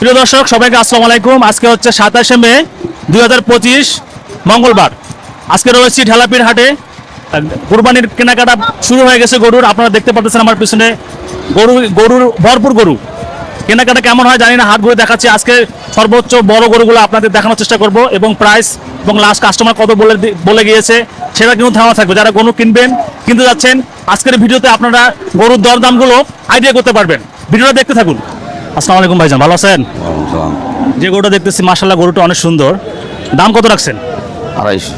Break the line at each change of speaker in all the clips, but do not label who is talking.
প্রিয় দর্শক, সবাইকে আসসালামু আলাইকুম। আজকে হচ্ছে সাতাশে মে, দুই হাজার পঁচিশ, মঙ্গলবার। আজকে রয়েছি ঢেলাপির হাটে। কুরবানির কেনাকাটা শুরু হয়ে গেছে গরুর। আপনারা দেখতে পাচ্ছেন আমার পিছনে গরু, গরুর, ভরপুর গরু। কেনাকাটা কেমন হয় জানি না হাট ঘুরে দেখাচ্ছি। আজকে সর্বোচ্চ বড় গরুগুলো আপনাদের দেখানোর চেষ্টা করব এবং প্রাইস এবং লাস্ট কাস্টমার কত বলে বলে গিয়েছে, সেটা কিন্তু ধারণা থাকবে। যারা গরু কিনবেন, কিনতে যাচ্ছেন, আজকের ভিডিওতে আপনারা গরুর দরদামগুলো আইডিয়া করতে পারবেন। ভিডিওটা দেখতে থাকুন। আসসালামু আলাইকুম ভাইজান ভালো আছেন? যে গরুটা দেখতেছি মাসাল্লাহ গরুটা অনেক সুন্দর। দাম কত রাখছেন?
আড়াইশো।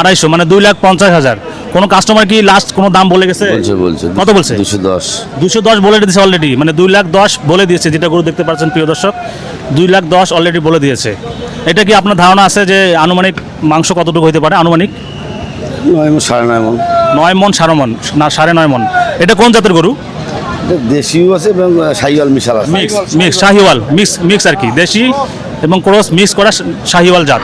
আড়াইশো মানে দুই লাখ পঞ্চাশ হাজার। কোনো কাস্টমার কি লাস্ট কোনো দাম বলে গেছে?
বলছে বলছে।
কত বলছে?
দুশো দশ।
দুশো দশ বলে দিয়েছে অলরেডি মানে দুই লাখ দশ বলে দিয়েছে যেটা গরু দেখতে পাচ্ছেন প্রিয় দর্শক। দুই লাখ দশ অলরেডি বলে দিয়েছে। এটা কি আপনার ধারণা আছে যে আনুমানিক মাংস কতটুকু হতে পারে? আনুমানিক?
নয় মণ, সাড়ে নয় মন।
নয় মন সাড়ে মন না সাড়ে নয় মন। এটা কোন জাতের গরু?
দেশিও আছে এবং সাইওয়াল মিশাল আছে।
Mix mix Sahiwal mix mix আর কি দেশি এবং ক্রস মিক্স করা শাহিওয়াল জাত।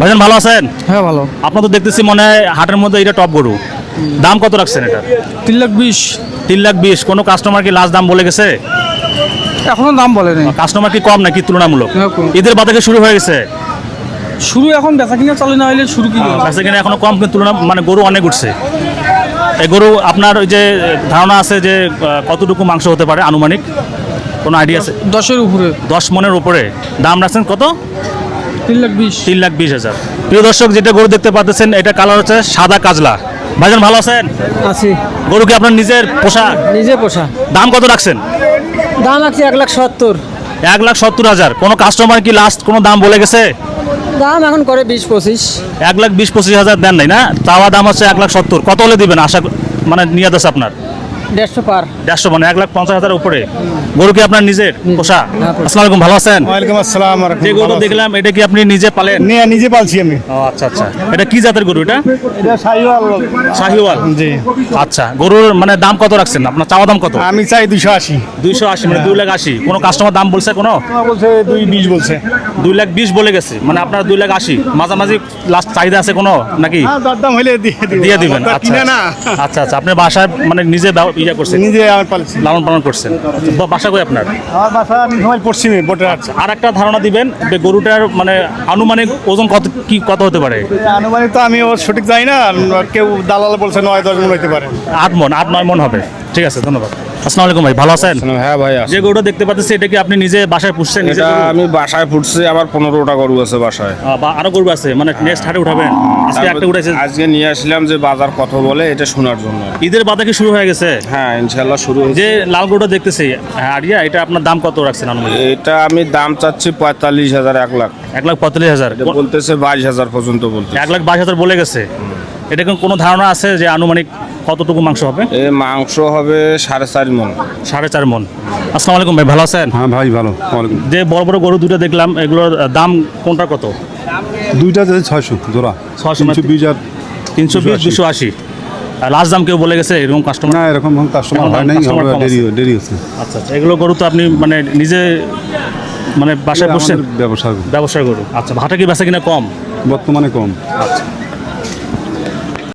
ভাইজান ভালো আছেন?
হ্যাঁ ভালো।
আপনার তো দেখতেছি মনে হয় হাটের মধ্যে এটা টপ গরু। দাম কত রাখছেন এটা
তিন লাখ বিশ।
তিন লাখ বিশ। কোনো কাস্টমার কি লাস্ট দাম বলে গেছে?
এখনও দাম বলেনি
কাস্টমার কি কম নাকি তুলনামূলক?
হ্যাঁ।
ঈদের বাতাকে শুরু হয়ে গেছে।
শুরু এখন বেচা কিনা চালু না হলে শুরু কি
কাছে কিনা এখনও কম কিন্তু তুলনা মানে গরু অনেক উঠছে। গরু আপনার ওই যে ধারণা আছে যে কতটুকু মাংস হতে পারে আনুমানিক? কোনো আইডিয়া আছে?
দশের উপরে।
দশ মনের উপরে। দাম রাখছেন কত?
তিন লাখ বিশ।
তিন লাখ বিশ হাজার। প্রিয় দর্শক যেটা গরু দেখতে পাচ্ছেন এটা কালার হচ্ছে সাদা কাজলা। ভাইজান ভালো আছেন?
আছি।
গরু কি আপনার নিজের পোষা
নিজে পোষা
দাম কত রাখছেন?
দাম আছে এক লাখ সত্তর।
এক লাখ সত্তর হাজার। কোনো কাস্টমার কি লাস্ট কোনো দাম বলে গেছে?
দাম এখন করে বিশ পঁচিশ।
এক লাখ বিশ পঁচিশ হাজার দেন নাই না? চাওয়া দাম হচ্ছে এক লাখ সত্তর। কত হলে দিবেন? আশা মানে নিয়ে আছে আপনার?
দেড়শো পার।
দেড়শো মানে এক লাখ পঞ্চাশ হাজার উপরে। গরু কি আপনার নিজের? পোষা? আলাইকুম ভালো আছেন?
ওয়ালাইকুম আসসালাম
যে গরু দেখলাম এটা কি আপনি নিজে পালেন?
নিয়ে নিজে পালছি আমি।
আচ্ছা আচ্ছা। এটা কি জাতের গরু এটা?
এটা
শাহিওয়াল।
জি।
আচ্ছা গরুর মানে দাম কত রাখছেন? আপনার চাওয়া দাম কত?
আমি চাই দুশো আশি।
দুইশো আশি মানে দুই লাখ আশি। কোনো কাস্টমার দাম বলছে কোনো?
বলছে দুই বিশ বলছে।
দুই লাখ বিশ বলে গেছে মানে আপনার দুই লাখ আশি। মাঝামাঝি লাস্ট চাহিদা আছে কোনো নাকি?
হ্যাঁ দিয়ে
দিবেন আচ্ছা
না।
আচ্ছা আচ্ছা। আপনি বাসায় মানে নিজে ইয়ে করছেন?
নিজে আমার পালছি
লালন পালন করছেন। বাসা কই আপনার?
আমার বাসা আমি সময় পশ্চিমে বটে আচ্ছা
আর একটা ধারণা দিবেন যে গরুটার মানে আনুমানিক ওজন কত কি কত হতে পারে?
আনুমানিক তো আমি ওর সঠিক জানি না কেউ দালাল বলছে নয় দশ মন হতে পারে।
আট মন আট নয় মন হবে। ঠিক আছে ধন্যবাদ। আসসালামু আলাইকুম ভাই ভালো আছেন?
হ্যাঁ ভাই
যে গরুটা দেখতে পাচ্ছি এটা কি আপনি নিজে বাসায় পুষছেন
এটা আমি বাসায় ফুটছি আবার পনেরোটা গরু আছে বাসায়।
আরও গরু আছে মানে নেক্সট হাটে উঠাবেন? আজকে একটা উঠেছে
আজকে নিয়ে আসলাম যে বাজার কত বলে এটা শোনার জন্য।
ঈদের বাদে কি শুরু হয়ে গেছে?
হ্যাঁ ইনশাল্লাহ শুরু
যে লাল গরুটা দেখতেছি হ্যাঁ আরিয়া এটা আপনার দাম কত রাখছেন
এটা আমি দাম চাচ্ছি পঁয়তাল্লিশ হাজার এক লাখ।
এক লাখ পঁয়তাল্লিশ হাজার।
বলতেছে বাইশ হাজার পর্যন্ত বলতে
এক লাখ বাইশ হাজার বলে গেছে। এটা কোনো ধারণা আছে যে আনুমানিক কতটুকু মাংস হবে?
এ মাংস হবে সাড়ে চার মন।
সাড়ে চার মন। আসসালামু আলাইকুম ভাই ভালো আছেন?
হ্যাঁ ভাই ভালো। ওয়ালাইকুম
যে বড় বড় গরু দুটো দেখলাম এগুলোর দাম কোনটা কত?
দুইটা যে ছয়শো জোড়া।
ছয়শো
তিনশো বিশ আর
তিনশো বিশ দুশো আশি। লাস্ট দাম কেউ বলে গেছে এরকম কাস্টমার
না এরকম কাস্টমার হয় নাই
customer
আমরা
কম
দেরি
আছে।
দেরি হচ্ছে।
আচ্ছা আচ্ছা এগুলো গরু তো আপনি মানে নিজে মানে বাসায় বসছেন?
আমাদের ব্যবসা
ব্যবসা গরু। আচ্ছা ভাটা কি বেচা কিনা কম?
বর্তমানে কম।
আচ্ছা।